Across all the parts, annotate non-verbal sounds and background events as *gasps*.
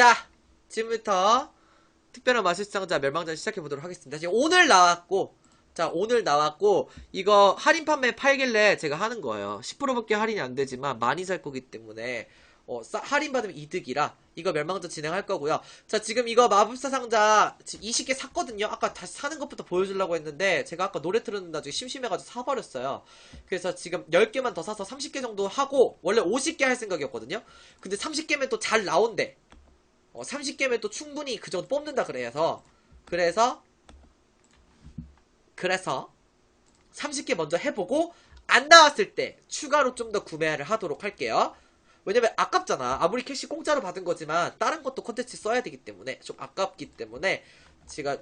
자, 지금부터 특별한 마술상자 멸망전 시작해보도록 하겠습니다. 지금 오늘 나왔고, 자, 오늘 나왔고, 이거 할인 판매 팔길래 제가 하는 거예요. 10%밖에 할인이 안 되지만 많이 살 거기 때문에, 어, 싸- 할인 받으면 이득이라, 이거 멸망전 진행할 거고요. 자, 지금 이거 마법사 상자 지금 20개 샀거든요. 아까 다시 사는 것부터 보여주려고 했는데, 제가 아까 노래 틀었는데 나중에 심심해가지고 사버렸어요. 그래서 지금 10개만 더 사서 30개 정도 하고, 원래 50개 할 생각이었거든요. 근데 30개면 또 잘 나온대. 어, 30개면 또 충분히 그 정도 뽑는다 그래서 그래서 그래서 30개 먼저 해보고 안 나왔을 때 추가로 좀 더 구매를 하도록 할게요. 왜냐면 아깝잖아. 아무리 캐시 공짜로 받은 거지만 다른 것도 콘텐츠 써야 되기 때문에 좀 아깝기 때문에 제가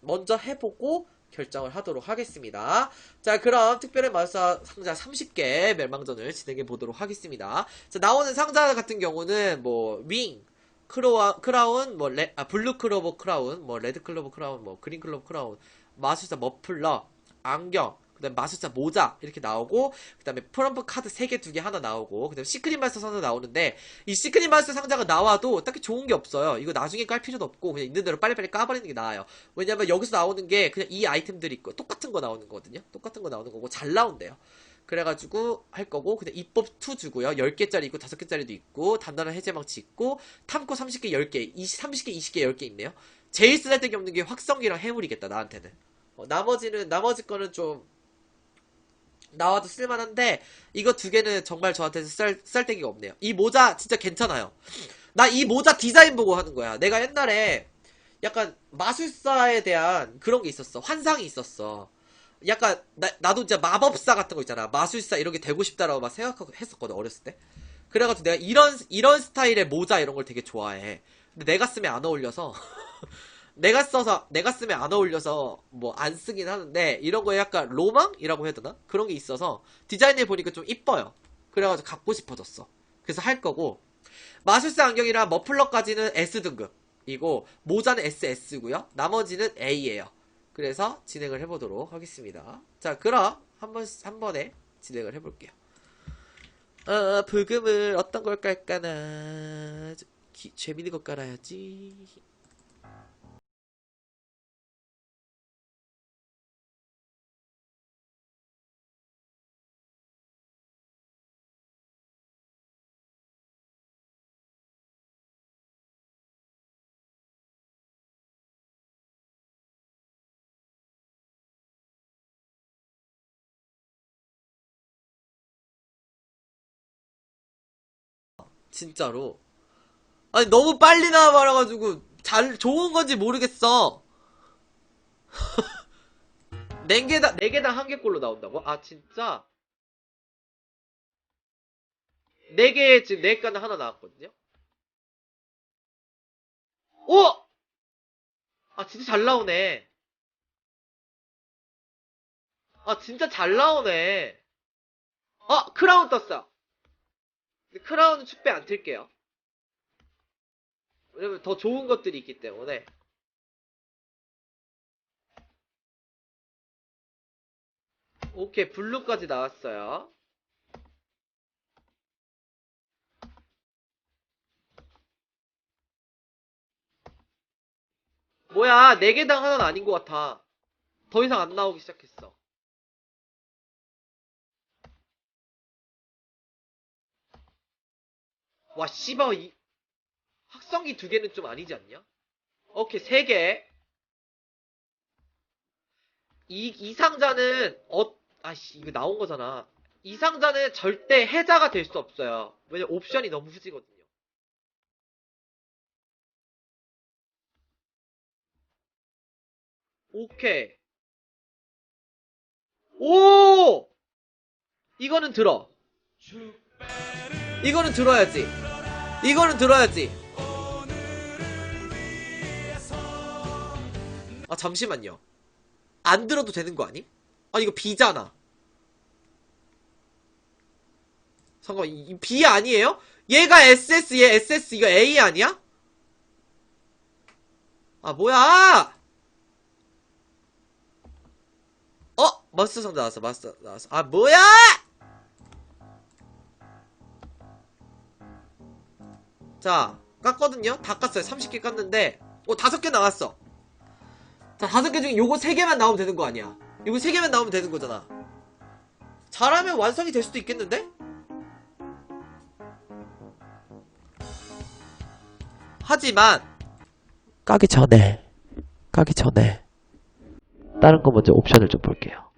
먼저 해보고 결정을 하도록 하겠습니다. 자, 그럼 특별한 마술사 상자 30개 멸망전을 진행해 보도록 하겠습니다. 자, 나오는 상자 같은 경우는 뭐 윙, 크로아, 크라운, 뭐, 레, 아, 블루 클로버 크라운, 뭐, 레드 클로버 크라운, 뭐, 그린 클로버 크라운, 마술사 머플러, 안경, 그 다음에 마술사 모자, 이렇게 나오고, 그 다음에 프럼프 카드 3개, 2개 하나 나오고, 그 다음에 시크릿 마술사 하나 나오는데, 이 시크릿 마술사 상자가 나와도 딱히 좋은 게 없어요. 이거 나중에 깔 필요도 없고, 그냥 있는 대로 빨리빨리 까버리는 게 나아요. 왜냐면 여기서 나오는 게 그냥 이 아이템들이 있고, 똑같은 거 나오는 거거든요. 똑같은 거 나오는 거고, 잘 나온대요. 그래가지고 할 거고 그냥 입법 2 주고요. 10개짜리 있고 5개짜리도 있고 단단한 해제 망치 있고 탐코 30개 10개 20, 30개 20개 10개 있네요. 제일 쓰잘데기 없는 게 확성기랑 해물이겠다 나한테는. 어, 나머지는 나머지 거는 좀 나와도 쓸만한데 이거 두 개는 정말 저한테는 쌀, 쌀데기가 없네요. 이 모자 진짜 괜찮아요. 나 이 모자 디자인 보고 하는 거야. 내가 옛날에 약간 마술사에 대한 그런 게 있었어. 환상이 있었어 약간 나, 나도 진짜 마법사 같은 거 있잖아. 마술사 이런 게 되고 싶다라고 막 생각하고 했었거든 어렸을 때. 그래가지고 내가 이런 이런 스타일의 모자 이런 걸 되게 좋아해. 근데 내가 쓰면 안 어울려서. *laughs* 내가 써서 내가 쓰면 안 어울려서 뭐 안 쓰긴 하는데 이런 거에 약간 로망이라고 해야 되나? 그런 게 있어서 디자인해 보니까 좀 이뻐요. 그래가지고 갖고 싶어졌어. 그래서 할 거고. 마술사 안경이랑 머플러까지는 S 등급이고 모자는 SS고요. 나머지는 A예요 그래서 진행을 해보도록 하겠습니다. 자, 그럼 한 번, 한 번에 진행을 해볼게요. 어, 불금을 어떤 걸 깔까나. 기- 재밌는 거 깔아야지. 진짜로. 아니, 너무 빨리 나와버려가지고, 잘, 좋은 건지 모르겠어. *laughs* 네 개당, 네 개당 한 개꼴로 나온다고? 아, 진짜? 네 개, 지금 네 개는 하나 나왔거든요? 오! 아, 진짜 잘 나오네. 아, 진짜 잘 나오네. 어, 크라운 떴어. 근데 크라운은 축배 안 틀게요. 왜냐면 더 좋은 것들이 있기 때문에. 오케이, 블루까지 나왔어요. 뭐야, 4개당 하나는 아닌 것 같아. 더 이상 안 나오기 시작했어. 와, 씨발, 이, 확성기 두 개는 좀 아니지 않냐? 오케이, 세 개. 이, 이 상자는, 어, 아씨, 이거 나온 거잖아. 이 상자는 절대 해자가 될 수 없어요. 왜냐, 옵션이 너무 후지거든요. 오케이. 오! 이거는 들어. 이거는 들어야지. 이거는 들어야지. 아, 잠시만요. 안 들어도 되는 거 아니? 아, 이거 B잖아. 잠깐만, 이, 아니에요? 얘가 SS, 얘 SS, 이거 A 아니야? 아, 뭐야! 어? 마스터 상자 나왔어, 마스터 나왔어. 아, 뭐야! 자, 깠거든요? 다 깠어요. 30개 깠는데, 어, 5개 나왔어. 자, 5개 중에 요거 3개만 나오면 되는 거 아니야. 요거 3개만 나오면 되는 거잖아. 잘하면 완성이 될 수도 있겠는데? 하지만, 까기 전에, 까기 전에, 다른 거 먼저 옵션을 좀 볼게요.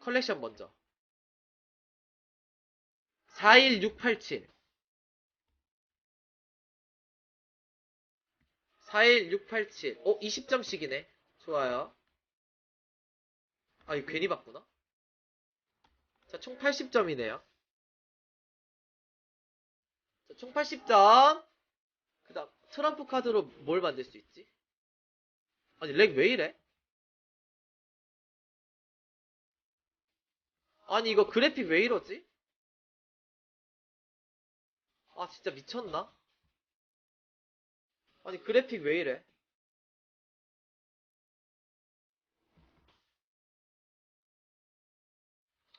컬렉션 먼저. 41687. 41687. 어, 20점씩이네. 좋아요. 아, 이거 괜히 봤구나. 자, 총 80점이네요. 자, 총 80점. 그 다음, 트럼프 카드로 뭘 만들 수 있지? 아니, 렉 왜 이래? 아니, 이거 그래픽 왜 이러지? 아, 진짜 미쳤나? 아니, 그래픽 왜 이래?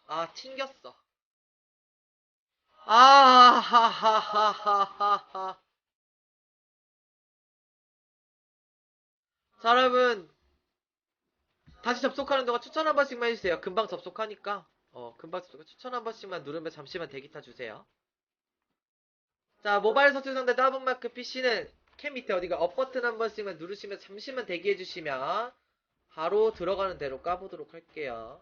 아, 튕겼어. 아, 하하하하하하. 자, 여러분. 다시 접속하는 동안 추천 한 번씩만 해주세요. 금방 접속하니까. 어, 금방 접속. 추천 한 번씩만 누르면 잠시만 대기 타주세요. 자, 모바일 서출 상대 따분마크 PC는 캠 밑에 어디가 업 버튼 한 번씩만 누르시면 잠시만 대기해 주시면 바로 들어가는 대로 까보도록 할게요.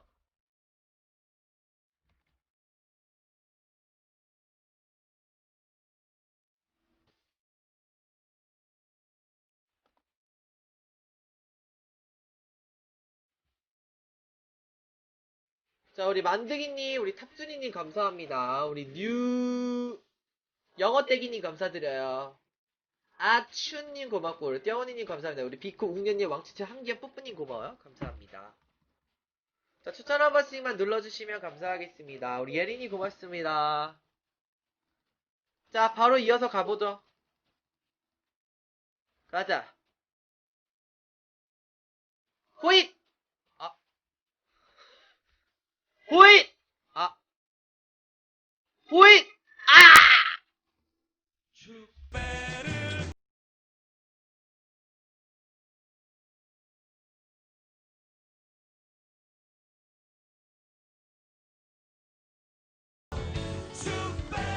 자, 우리 만드기님, 우리 탑준이님 감사합니다. 우리 뉴, 영어떼기님 감사드려요. 아춘님 고맙고, 우리 떼원이님 감사합니다. 우리 비코 웅년님, 왕치치 한기현 뿌뿌님 고마워요. 감사합니다. 자, 추천 한 번씩만 눌러주시면 감사하겠습니다. 우리 예린이 고맙습니다. 자, 바로 이어서 가보죠. 가자. 호잇! 아. 호잇! 아. 호잇! 아!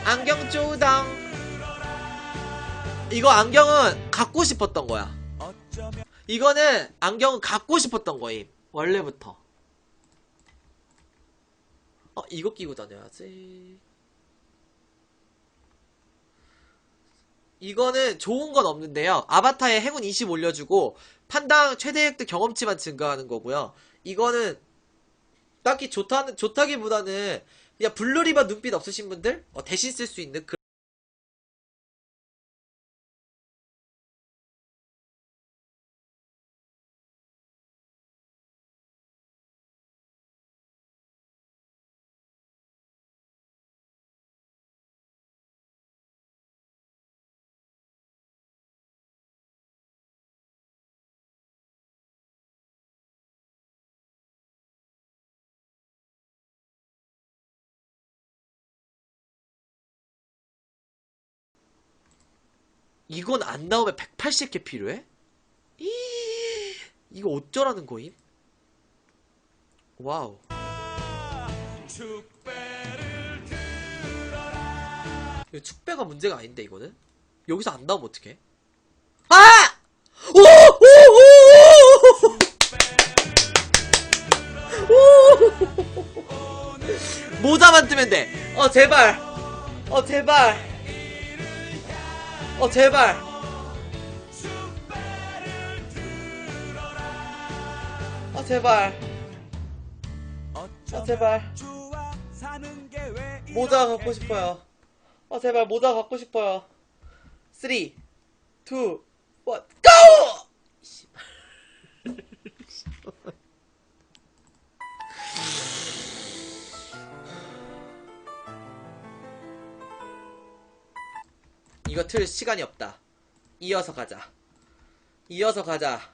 안경 쪼당. 이거 안경은 갖고 싶었던 거야. 이거는 안경은 갖고 싶었던 거임. 원래부터. 어, 이거 끼고 다녀야지. 이거는 좋은 건 없는데요. 아바타에 행운 20 올려주고, 판당 최대 획득 경험치만 증가하는 거고요. 이거는 딱히 좋다는, 좋다기보다는 그냥 블루리버 눈빛 없으신 분들 어, 대신 쓸 수 있는 그 이건 안 나오면 180개 필요해? 이 이거 어쩌라는 거임? 와우. 이거 축배가 문제가 아닌데 이거는? 여기서 안 나오면 어떡해? 아! 오! 오! 오! 오! *laughs* 모자만 뜨면 돼. 어 제발. 어 제발. 어 제발. 어 제발. 어 제발. 모자 갖고 싶어요. 어 제발 모자 갖고 싶어요. 3 2 1 고! 이거 틀 시간이 없다. 이어서 가자. 이어서 가자.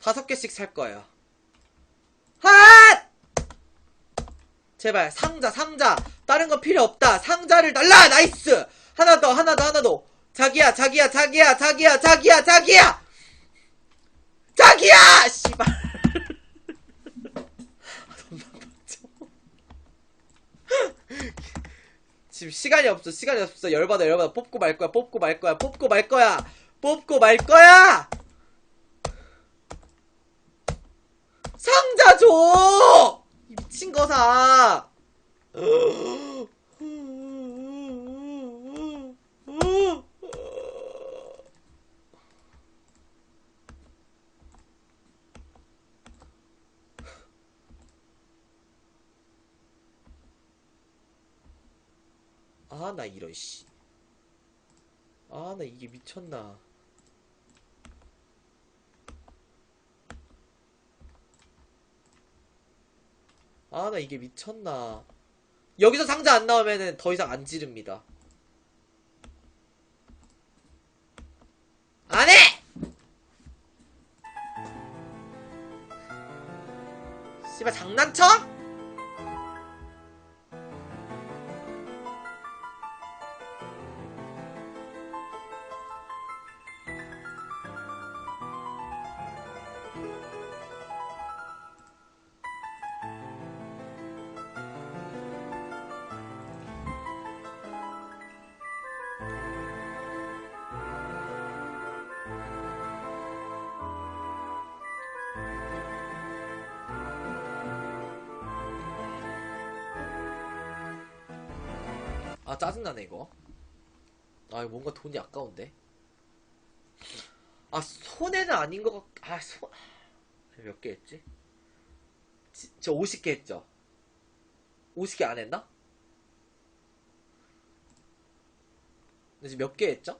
다섯 개씩 살 거예요. 핫! 제발 상자 상자 다른 거 필요 없다 상자를 달라 나이스 하나 더 하나 더 하나 더 자기야 자기야 자기야 자기야 자기야 자기야 자기야 씨발 존나 빡쳐. 지금 시간이 없어 시간이 없어. 열받아 열받아. 뽑고 말 거야 뽑고 말 거야 뽑고 말 거야. 뽑고 말 거야! 상자 줘! 이 미친 거사! *gasps* 나 이런, 씨. 아, 나 이게 미쳤나. 아, 나 이게 미쳤나. 여기서 상자 안 나오면은 더 이상 안 지릅니다. 안 해! 씨발, 장난쳐? 아, 짜증나네, 이거. 아, 뭔가 돈이 아까운데. 아, 손해는 아닌 것 같, 아, 손, 몇 개 했지? 지- 저 50개 했죠? 50개 안 했나? 지금 몇 개 했죠?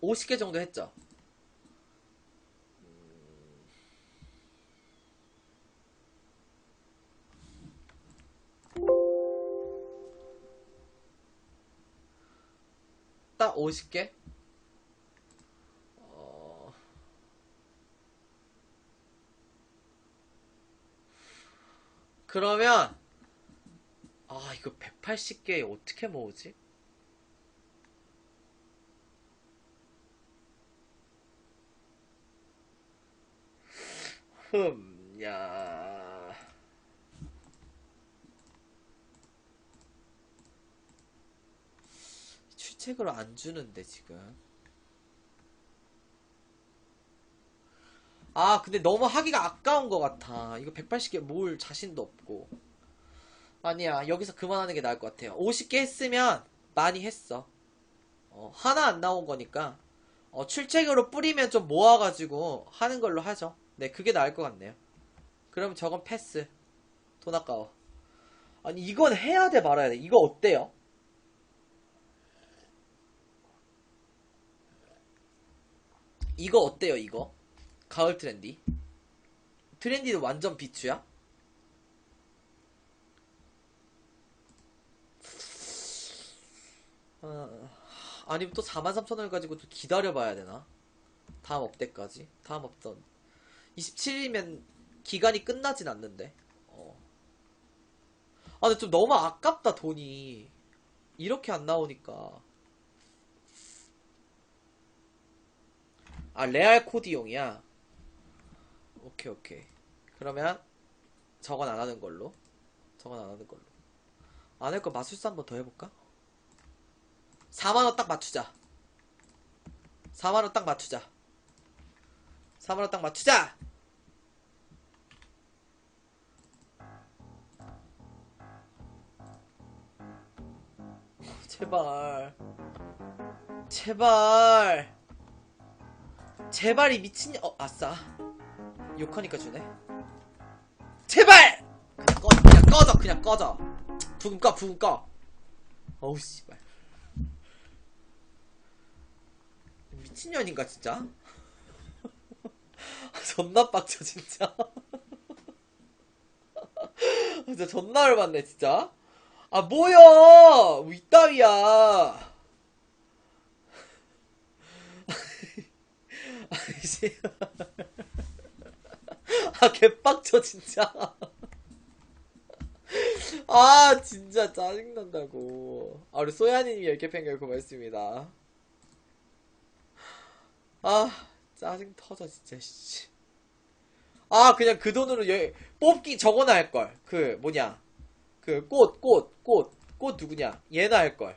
50개 정도 했죠? 딱 50개? 어... 그러면 아 이거 180개 어떻게 모으지? 흠, 야. 출첵으로 안 주는데 지금. 아 근데 너무 하기가 아까운 것 같아. 이거 180개 모을 자신도 없고. 아니야 여기서 그만하는 게 나을 것 같아요. 50개 했으면 많이 했어. 어, 하나 안 나온 거니까 어, 출첵으로 뿌리면 좀 모아가지고 하는 걸로 하죠. 네 그게 나을 것 같네요. 그럼 저건 패스. 돈 아까워. 아니 이건 해야 돼 말아야 돼. 이거 어때요? 이거 어때요, 이거? 가을 트렌디. 트렌디도 완전 비추야? 어, 아니면 또 43,000원을 가지고 또 기다려봐야 되나? 다음 업데까지? 다음 업전. 27일이면 기간이 끝나진 않는데. 어. 아, 근데 좀 너무 아깝다, 돈이. 이렇게 안 나오니까. 아, 레알 코디용이야? 오케이, 오케이. 그러면, 저건 안 하는 걸로. 저건 안 하는 걸로. 안 할 거 마술사 한 번 더 해볼까? 4만원 딱 맞추자. 4만원 딱 맞추자. 4만원 딱 맞추자! 제발. 제발. 제발 이 미친 어 아싸. 욕하니까 주네. 제발! 그냥 꺼 그냥 꺼져 그냥 꺼져. 부금 꺼 부금 꺼. 어우 씨발. 미친년인가 진짜? *laughs* 존나 빡쳐 진짜. *laughs* 진짜 존나 열받네 진짜. 아 뭐야! 뭐 이따위야 아니지 *laughs* 아, 개빡쳐, 진짜. 아, 진짜 짜증난다고. 아, 우리 소야님이 10개 팬결 고맙습니다. 아, 짜증 터져, 진짜, 씨. 아, 그냥 그 돈으로 여, 뽑기 저거나 할걸. 그, 뭐냐. 그, 꽃, 꽃, 꽃, 꽃 누구냐. 얘나 할걸.